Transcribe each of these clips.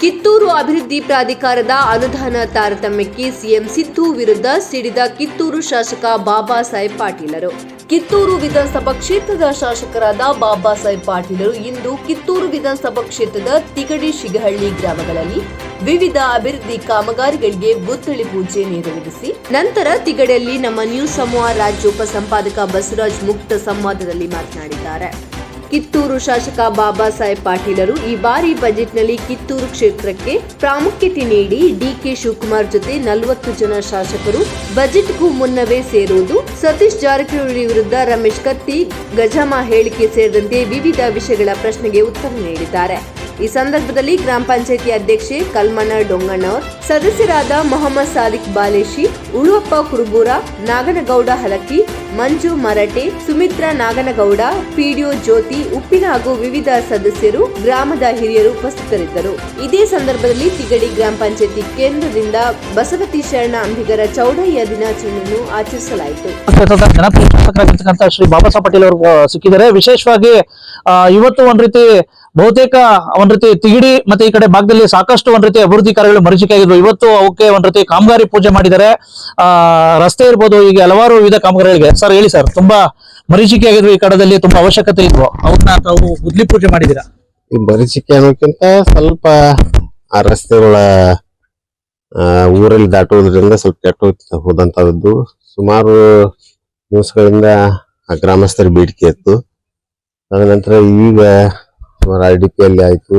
ಕಿತ್ತೂರು ಅಭಿವೃದ್ಧಿ ಪ್ರಾಧಿಕಾರದ ಅನುದಾನ ತಾರತಮ್ಯಕ್ಕೆ ಸಿಎಂ ಸಿದ್ದು ವಿರುದ್ಧ ಸಿಡಿದ ಕಿತ್ತೂರು ಶಾಸಕ ಬಾಬಾ ಸಾಹೇಬ್ ಪಾಟೀಲರು. ಕಿತ್ತೂರು ವಿಧಾನಸಭಾ ಕ್ಷೇತ್ರದ ಶಾಸಕರಾದ ಬಾಬಾ ಸಾಹೇಬ್ ಪಾಟೀಲರು ಇಂದು ಕಿತ್ತೂರು ವಿಧಾನಸಭಾ ಕ್ಷೇತ್ರದ ತಿಗಡಿ ಶಿಗಹಳ್ಳಿ ಗ್ರಾಮಗಳಲ್ಲಿ ವಿವಿಧ ಅಭಿವೃದ್ಧಿ ಕಾಮಗಾರಿಗಳಿಗೆ ಗುದ್ದಲಿ ಪೂಜೆ ನೆರವೇರಿಸಿ, ನಂತರ ತಿಗಡಿಯಲ್ಲಿ ನಮ್ಮ ನ್ಯೂಸ್ ಸಮೂಹ ರಾಜ್ಯ ಉಪಸಂಪಾದಕ ಬಸವರಾಜ್ ಮುಕ್ತ ಸಂವಾದದಲ್ಲಿ ಮಾತನಾಡಿದ್ದಾರೆ. ಕಿತ್ತೂರು ಶಾಸಕ ಬಾಬಾ ಸಾಹೇಬ್ ಪಾಟೀಲರು ಈ ಬಾರಿ ಬಜೆಟ್ನಲ್ಲಿ ಕಿತ್ತೂರು ಕ್ಷೇತ್ರಕ್ಕೆ ಪ್ರಾಮುಖ್ಯತೆ ನೀಡಿ ಡಿಕೆ ಶಿವಕುಮಾರ್ ಜೊತೆ ನಲವತ್ತು ಜನ ಶಾಸಕರು ಬಜೆಟ್ಗೂ ಮುನ್ನವೇ ಸೇರುವುದು ಸತೀಶ್ ಜಾರಕಿಹೊಳಿ ವಿರುದ್ಧ ರಮೇಶ್ ಕತ್ತಿ ಗಜಮಾ ಹೇಳಿಕೆ ಸೇರಿದಂತೆ ವಿವಿಧ ವಿಷಯಗಳ ಪ್ರಶ್ನೆಗೆ ಉತ್ತರ ನೀಡಿದ್ದಾರೆ ಈ ಸಂದರ್ಭದಲ್ಲಿ ಗ್ರಾಮ ಪಂಚಾಯತಿ ಅಧ್ಯಕ್ಷೆ ಕಲ್ಮನ ಡೊಂಗಣ್ಣವರ್, ಸದಸ್ಯರಾದ ಮೊಹಮ್ಮದ್ ಸಾದಿಕ್ ಬಾಲೇಶಿ ಉಳುವಪ್ಪ ಕುರುಬೂರ, ನಾಗನಗೌಡ ಹಲಕಿ, ಮಂಜು ಮರಟೆ, ಸುಮಿತ್ರಾ ನಾಗನಗೌಡ, ಪಿಡಿಒ ಜ್ಯೋತಿ, ಉಪ್ಪಿನ ಹಾಗೂ ವಿವಿಧ ಸದಸ್ಯರು, ಗ್ರಾಮದ ಹಿರಿಯರು ಉಪಸ್ಥಿತರಿದ್ದರು. ಇದೇ ಸಂದರ್ಭದಲ್ಲಿ ತಿಗಡಿ ಗ್ರಾಮ ಪಂಚಾಯತಿ ಕೇಂದ್ರದಿಂದ ಬಸವತಿ ಶರಣ ಅಂಬಿಗರ ಚೌಡಯ್ಯ ದಿನಾಚರಣೆಯನ್ನು ಆಚರಿಸಲಾಯಿತು. ಶ್ರೀ ಬಾಬಾ ಪಟೇಲ್ ಅವರು ಸಿಕ್ಕಿದ್ದಾರೆ ವಿಶೇಷವಾಗಿ ಇವತ್ತು ಒಂದ್ ರೀತಿ ಬಹುತೇಕ ಒಂದ್ ರೀತಿ ತಿಗಿಡಿ ಮತ್ತೆ ಈ ಕಡೆ ಭಾಗದಲ್ಲಿ ಸಾಕಷ್ಟು ಒಂದ್ ರೀತಿ ಅಭಿವೃದ್ಧಿ ಕಾರ್ಯಗಳು ಮರೀಚಿಕೆ ಆಗಿದ್ರು ಇವತ್ತು ಅವಕ್ಕೆ ಒಂದ್ ರೀತಿ ಕಾಮಗಾರಿ ಪೂಜೆ ಮಾಡಿದ್ದಾರೆ. ಆ, ರಸ್ತೆ ಇರ್ಬೋದು ಈಗ ಹಲವಾರು ವಿವಿಧ ಕಾಮಗಾರಿಗಳಿಗೆ. ಸರ್, ಹೇಳಿ ಸರ್, ತುಂಬಾ ಮರೀಚಿಕೆ ಆಗಿದ್ರು ಈ ಕಡದಲ್ಲಿ ತುಂಬಾ ಅವಶ್ಯಕತೆ ಇದ್ವು. ಅವನ್ನ ತಾವು ಗುದ್ಲಿ ಪೂಜೆ ಮಾಡಿದ್ದೀರಾ? ಈ ಮರೀಚಿಕೆ ಅನ್ನೋಕ್ಕಿಂತ ಸ್ವಲ್ಪ ಆ ರಸ್ತೆಗಳ ಊರಲ್ಲಿ ದಾಟುವುದರಿಂದ ಸ್ವಲ್ಪ ಕೆಟ್ಟ ಹೋದಂತದ್ದು ಸುಮಾರು ದಿವಸಗಳಿಂದ ಆ ಗ್ರಾಮಸ್ಥರ ಬೇಡಿಕೆ ಇತ್ತು. ತದನಂತರ ಈಗ ಸುಮಾರು ಐ ಡಿ ಪಿ ಅಲ್ಲಿ ಆಯಿತು.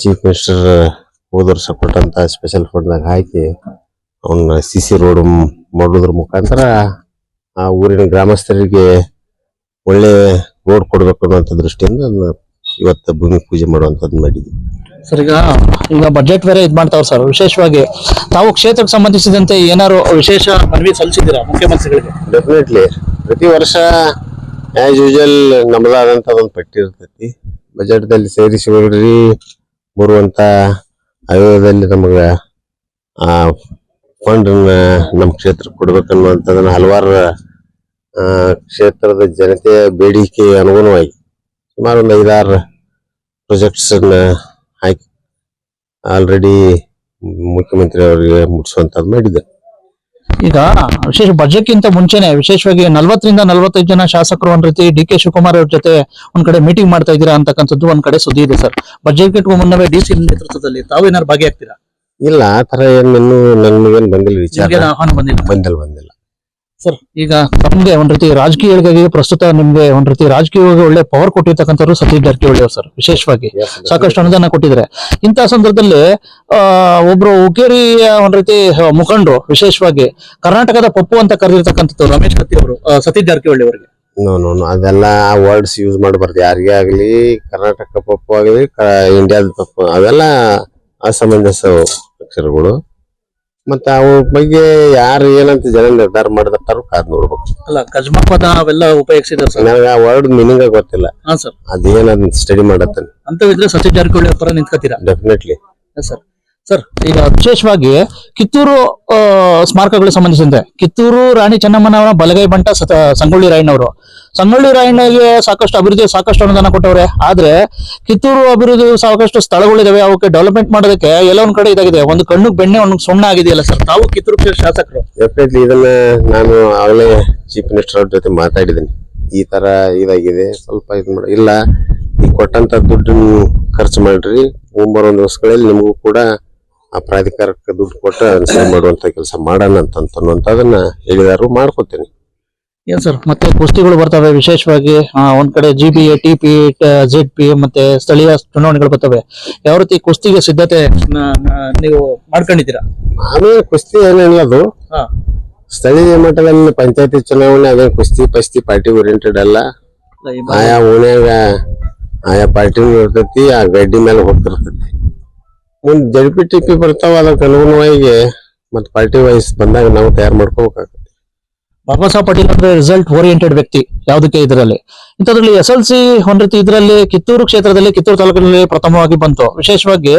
ಚೀಫ್ ಮಿನಿಸ್ಟರ್ ಹೋದ ವರ್ಷ ಕೊಟ್ಟಂತ ಸ್ಪೆಷಲ್ ಫಂಡ್ನಾಗ ಹಾಕಿ ಅವನ್ನ ಸಿ ಸಿ ರೋಡ್ ಮಾಡೋದ್ರ ಮುಖಾಂತರ ಆ ಊರಿನ ಗ್ರಾಮಸ್ಥರಿಗೆ ಒಳ್ಳೆ ರೋಡ್ ಕೊಡ್ಬೇಕು ಅನ್ನುವಂಥ ದೃಷ್ಟಿಯಿಂದ ಇವತ್ತು ಭೂಮಿ ಪೂಜೆ ಮಾಡುವಂತದ್ ಮಾಡಿದ್ವಿ. ಸರ್ ಈಗ ಈಗ ಬಜೆಟ್ ಬೇರೆ ಇದ್ ಮಾಡ್ತಾವ್ರ ಸರ್. ವಿಶೇಷವಾಗಿ ತಾವು ಕ್ಷೇತ್ರಕ್ಕೆ ಸಂಬಂಧಿಸಿದಂತೆ ಏನಾರು ವಿಶೇಷ ಮನವಿ ಸಲ್ಲಿಸಿದ್ದೀರಾ ಮುಖ್ಯಮಂತ್ರಿಗಳಿಗೆ? ಡೆಫಿನೆಟ್ಲಿ ಪ್ರತಿ ವರ್ಷ ಆಸ್ ಯೂಶಲ್ ನಮ್ಮದಾದಂತ ಒಂದು ಪಟ್ಟಿ ಇರ್ತೈತಿ. ಬಜೆಟ್ ದಲ್ಲಿ ಸೇರಿಸಿ ಬಿಡ್ರಿ ಬರುವಂತ ಆಯೋಗದಲ್ಲಿ ನಮಗ, ಆ ಫಂಡ್ ನಮ್ಮ ಕ್ಷೇತ್ರಕ್ಕೆ ಕೊಡ್ಬೇಕನ್ನುವಂಥದ್ದನ್ನ ಹಲವಾರು ಕ್ಷೇತ್ರದ ಜನತೆಯ ಬೇಡಿಕೆ ಅನುಗುಣವಾಗಿ ಸುಮಾರು ಒಂದು ಐದಾರು ಪ್ರೊಜೆಕ್ಟ್ಸ್ ಹಾಕಿ ಆಲ್ರೆಡಿ ಮುಖ್ಯಮಂತ್ರಿ ಅವರಿಗೆ ಮುಟ್ಟಿಸುವಂತದ್ದು ಮಾಡಿದ್ದೆ ಈಗ ವಿಶೇಷ ಬಜೆಟ್ಗಿಂತ ಮುಂಚೆನೆ ವಿಶೇಷವಾಗಿ ನಲ್ವತ್ತರಿಂದ ನಲ್ವತ್ತೈದು ಜನ ಶಾಸಕರು ಒಂದ್ ರೀತಿ ಡಿ ಕೆ ಶಿವಕುಮಾರ್ ಅವ್ರ ಜೊತೆ ಒಂದ್ ಕಡೆ ಮೀಟಿಂಗ್ ಮಾಡ್ತಾ ಇದ್ದೀರಾ ಅಂತಕ್ಕಂಥದ್ದು ಒಂದ್ ಕಡೆ ಸುದ್ದಿ ಇದೆ ಸರ್. ಬಜೆಟ್ ಮುನ್ನವೇ ಡಿ ಸಿ ನೇತೃತ್ವದಲ್ಲಿ ತಾವೇನಾದ್ರು ಭಾಗಿಯಾಗ್ತೀರಾ? ಇಲ್ಲ ಆ ತರ ಏನ್ ನನ್ಗೇನ್ ಬಂದಿಲ್ಲ ವಿಚಾರ. ಆಹ್ವಾನ ಬಂದಿಲ್ಲ? ಬಂದಿಲ್ಲ ಬಂದಿಲ್ಲ. ಸರ್ ಈಗ ತಮ್ಗೆ ಒಂದ್ ರೀತಿ ರಾಜಕೀಯಗಳಿಗೆ ಪ್ರಸ್ತುತ ನಿಮ್ಗೆ ಒಂದ್ ರೀತಿ ರಾಜಕೀಯವಾಗಿ ಒಳ್ಳೆ ಪವರ್ ಕೊಟ್ಟಿರ್ತಕ್ಕಂಥವ್ರು ಸತೀಶ್ ಜಾರಕಿಹೊಳಿ ಅವರು ಸರ್ ವಿಶೇಷವಾಗಿ. ಸಾಕಷ್ಟು ಅನುದಾನ ಕೊಟ್ಟಿದ್ದಾರೆ. ಇಂತಹ ಸಂದರ್ಭದಲ್ಲಿ ಒಬ್ರು ಉಕೇರಿ ಒಂದ್ ರೀತಿ ಮುಖಂಡರು ವಿಶೇಷವಾಗಿ ಕರ್ನಾಟಕದ ಪಪ್ಪು ಅಂತ ಕರೆದಿರ್ತಕ್ಕಂಥದ್ದು ರಮೇಶ್ ಕತ್ತಿ ಅವರು ಸತೀಶ್ ಜಾರಕಿಹೊಳಿ ಅವರಿಗೆ. ನೋ ನೋ ನೋ ಅದೆಲ್ಲ ವರ್ಡ್ಸ್ ಯೂಸ್ ಮಾಡಬಾರ್ದು. ಯಾರಿಗೇ ಆಗ್ಲಿ ಕರ್ನಾಟಕ ಪಪ್ಪು ಆಗಲಿ ಇಂಡಿಯಾದ ಪಪ್ಪು ಅವೆಲ್ಲ ಅಸಮಂಜಸ ಅಕ್ಷರಗಳು. ಮತ್ತೆ ಅವ ಬಗ್ಗೆ ಯಾರು ಏನಂತ ಜನ ನಿರ್ಧಾರ ಮಾಡಿದಾರು ಕಾದ್ ನೋಡ್ಬೇಕು. ಅಲ್ಲ ಕಜ್ಮಾ ಪದ ಅವೆಲ್ಲ ಉಪಯೋಗಿಸಿದಾರೆ ಸರ್? ನನಗೆ ಆ ವರ್ಡ್ ಮೀನಿಂಗ್ ಗೊತ್ತಿಲ್ಲ. ಹಾ ಸರ್. ಅದೇನ್ ಸ್ಟಡಿ ಮಾಡತ್ತೆ ಅಂತವಿದ್ರೆ ಇದ್ರೆ ಜಾರಕಿಹೊಳಿ ಅವ್ರ ಪರ ನಿಂತ್ಕೋತೀರಾ? ಡೆಫಿನೆಟ್ಲಿ ಸರ್ ಸರ್, ಈಗ ವಿಶೇಷವಾಗಿ ಕಿತ್ತೂರು ಸ್ಮಾರಕಗಳಿಗೆ ಸಂಬಂಧಿಸಿದಂತೆ ಕಿತ್ತೂರು ರಾಣಿ ಚೆನ್ನಮ್ಮನವರ ಬಲಗೈ ಬಂಟ ಸಂಗೊಳ್ಳಿ ರಾಯಣ್ಣವರು. ಸಂಗೊಳ್ಳಿ ರಾಯಣ್ಣಗೆ ಸಾಕಷ್ಟು ಅಭಿವೃದ್ಧಿ ಸಾಕಷ್ಟು ಅನುದಾನ ಕೊಟ್ಟವ್ರೆ. ಆದ್ರೆ ಕಿತ್ತೂರು ಅಭಿವೃದ್ಧಿ ಸಾಕಷ್ಟು ಸ್ಥಳಗಳಿದಾವೆ ಅವಕ್ಕೆ ಡೆವಲಪ್ಮೆಂಟ್ ಮಾಡೋದಕ್ಕೆ ಎಲ್ಲ ಒಂದ್ ಕಡೆ ಇದಾಗಿದೆ. ಒಂದು ಕಣ್ಣು ಬೆಣ್ಣೆ, ಒಂದು ಸುಣ್ಣ ಆಗಿದೆಯಲ್ಲ ಸರ್? ತಾವು ಕಿತ್ತೂರು ಶಾಸಕರು. ಡೆಫಿನೆಟ್ಲಿ ಇದನ್ನ ನಾನು ಆಗಲೇ ಚೀಫ್ ಮಿನಿಸ್ಟರ್ ಅವ್ರ ಜೊತೆ ಮಾತಾಡಿದ್ದೀನಿ. ಈ ತರ ಇದಾಗಿದೆ. ಸ್ವಲ್ಪ ಇದು ಮಾಡಿ, ಇಲ್ಲ, ಈ ಕೊಟ್ಟಂತ ದುಡ್ಡು ಖರ್ಚು ಮಾಡ್ರಿ. ಒಂಬರೊಂದು ವರ್ಷಗಳಲ್ಲಿ ನಿಮಗೂ ಕೂಡ ಆ ಪ್ರಾಧಿಕಾರಕ್ಕೆ ದುಡ್ಡು ಕೊಟ್ಟು ಅನುಸರಣೆ ಮಾಡುವಂತ ಕೆಲಸ ಮಾಡೋಣ ಅಂತ ಅನ್ನುವಂಥದ್ದನ್ನ ಹೇಳಿದಾರು ಮಾಡ್ಕೊತೀನಿ ಏನ್ ಸರ್ ಮತ್ತೆ ಕುಸ್ತಿಗಳು ಬರ್ತವೆ. ವಿಶೇಷವಾಗಿ ಆ, ಒಂದ್ ಕಡೆ G B A T P Z P ಮತ್ತೆ ಸ್ಥಳೀಯ ಚುನಾವಣೆಗಳು ಬರ್ತವೆ. ಯಾವ ರೀತಿ ಕುಸ್ತಿಗೆ ಸಿದ್ಧತೆ ನ- ನ- ನೀವು ಮಾಡ್ಕೊಂಡಿದ್ದೀರಾ? ಆಮೇಲೆ ಕುಸ್ತಿ ಏನಿಲ್ಲ ಅದು ಹಾ. ಸ್ಥಳೀಯ ಮಟ್ಟದಲ್ಲಿ ಪಂಚಾಯತಿ ಚುನಾವಣೆ ಅದೇನು ಕುಸ್ತಿ ಪಸ್ತಿ ಪಾರ್ಟಿ ಓರಿಯೆಂಟೆಡ್ ಅಲ್ಲ. ಆಯಾ ಓಣ್ಯಾಗ ಆಯಾ ಪಾರ್ಟಿ ಇರ್ತೈತಿ ಆ ಗಡ್ಡಿ ಮೇಲೆ ಹೋಗ್ತಿರ್ತೈತಿ. ಮುಂದ್ ಜಡ್ಪಿ ಟಿಪಿ ಬರ್ತಾವ ಅದಕ್ಕೆ ಅನುಗುಣವಾಗಿ ಮತ್ ಪಾರ್ಟಿ ವೈಸ್ ಬಂದಾಗ ನಾವು ತಯಾರು ಮಾಡ್ಕೋಬೇಕಾಗತ್ತೆ. ಬಾಬಾ ಸಾಹೇಬ್ ಪಾಟೀಲ್ ಅಂದ್ರೆ ರಿಸಲ್ಟ್ ಓರಿಯೆಂಟೆಡ್ ವ್ಯಕ್ತಿ ಯಾವುದಕ್ಕೆ ಇದರಲ್ಲಿ? ಇಂಥದ್ರಲ್ಲಿ ಎಸ್ ಎಲ್ ಸಿ ಒಂದ್ ರೀತಿ ಇದರಲ್ಲಿ ಕಿತ್ತೂರು ಕ್ಷೇತ್ರದಲ್ಲಿ ಕಿತ್ತೂರು ತಾಲೂಕಿನಲ್ಲಿ ಪ್ರಥಮವಾಗಿ ಬಂತು. ವಿಶೇಷವಾಗಿ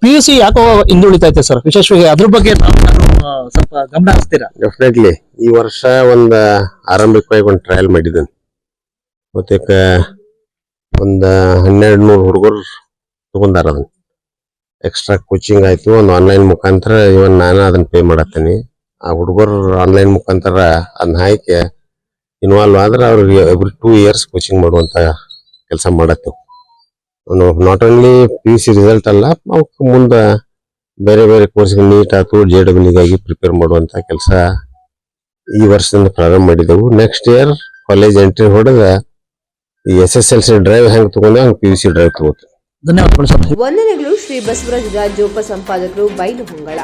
ಪಿ ಯು ಸಿ ಯಾಕೋ ಹಿಂದುಳಿತೈತೆ ಸರ್? ವಿಶೇಷವಾಗಿ ಅದ್ರ ಬಗ್ಗೆ ಆ, ಸ್ವಲ್ಪ ಗಮನ ಹರಿಸ್ತೀರಾ? ಡೆಫಿನೆಟ್ಲಿ ಈ ವರ್ಷ ಒಂದು ಆರಂಭಿಕವಾಗಿ ಒಂದು ಟ್ರಯಲ್ ಮಾಡಿದ್ದೇನೆ. ಮತ್ತೆ ಒಂದು ಹನ್ನೆರಡು ನೂರು ಹುಡುಗರು ತಗೊಂಡಾರ ಅದನ್ನ. ಎಕ್ಸ್ಟ್ರಾ ಕೋಚಿಂಗ್ ಆಯ್ತು. ಒಂದು ಆನ್ಲೈನ್ ಮುಖಾಂತರ ಇವನ್ ನಾನು ಅದನ್ನ ಪೇ ಮಾಡತ್ತೀನಿ. ಆ ಹುಡುಗರು ಆನ್ಲೈನ್ ಮುಖಾಂತರ ಅದನ್ನ ಹಾಕಿ ಇನ್ವಾಲ್ವ್ ಆದ್ರೆ ಅವ್ರಿಗೆ ಎವ್ರಿ ಟೂ ಇಯರ್ಸ್ ಕೋಚಿಂಗ್ ಮಾಡುವಂತ ಕೆಲಸ ಮಾಡತ್ತೇವೆ. Not only P U C result ಅಲ್ಲ ಅವಕ್ಕೆ ಮುಂದೆ ಬೇರೆ ಬೇರೆ ಕೋರ್ಸ್ ನೀಟ್ ಆಯ್ತು ಜೆ ಡಬ್ಲ್ಯೂಗಾಗಿ ಪ್ರಿಪೇರ್ ಮಾಡುವಂತ ಕೆಲಸ ಈ ವರ್ಷದಿಂದ ಪ್ರಾರಂಭ ಮಾಡಿದೆವು. ನೆಕ್ಸ್ಟ್ ಇಯರ್ ಕಾಲೇಜ್ ಎಂಟ್ರಿ ಹೊಡೆದ ಈ S S L C drive ಹೆಂಗೆ ತಗೊಂಡೆ, ಹಂಗೆ ಪಿ ಯು ಸಿ ಡ್ರೈವ್ ತಗೋತೀವಿ ಧನ್ಯವಾದಗಳು ಸರ್. ವಂದನೆಗಳು ಶ್ರೀ ಬಸವರಾಜ ರಾಜೋಪ ಸಂಪಾದಕರು ಬೈಲು ಹೊಂಗಳ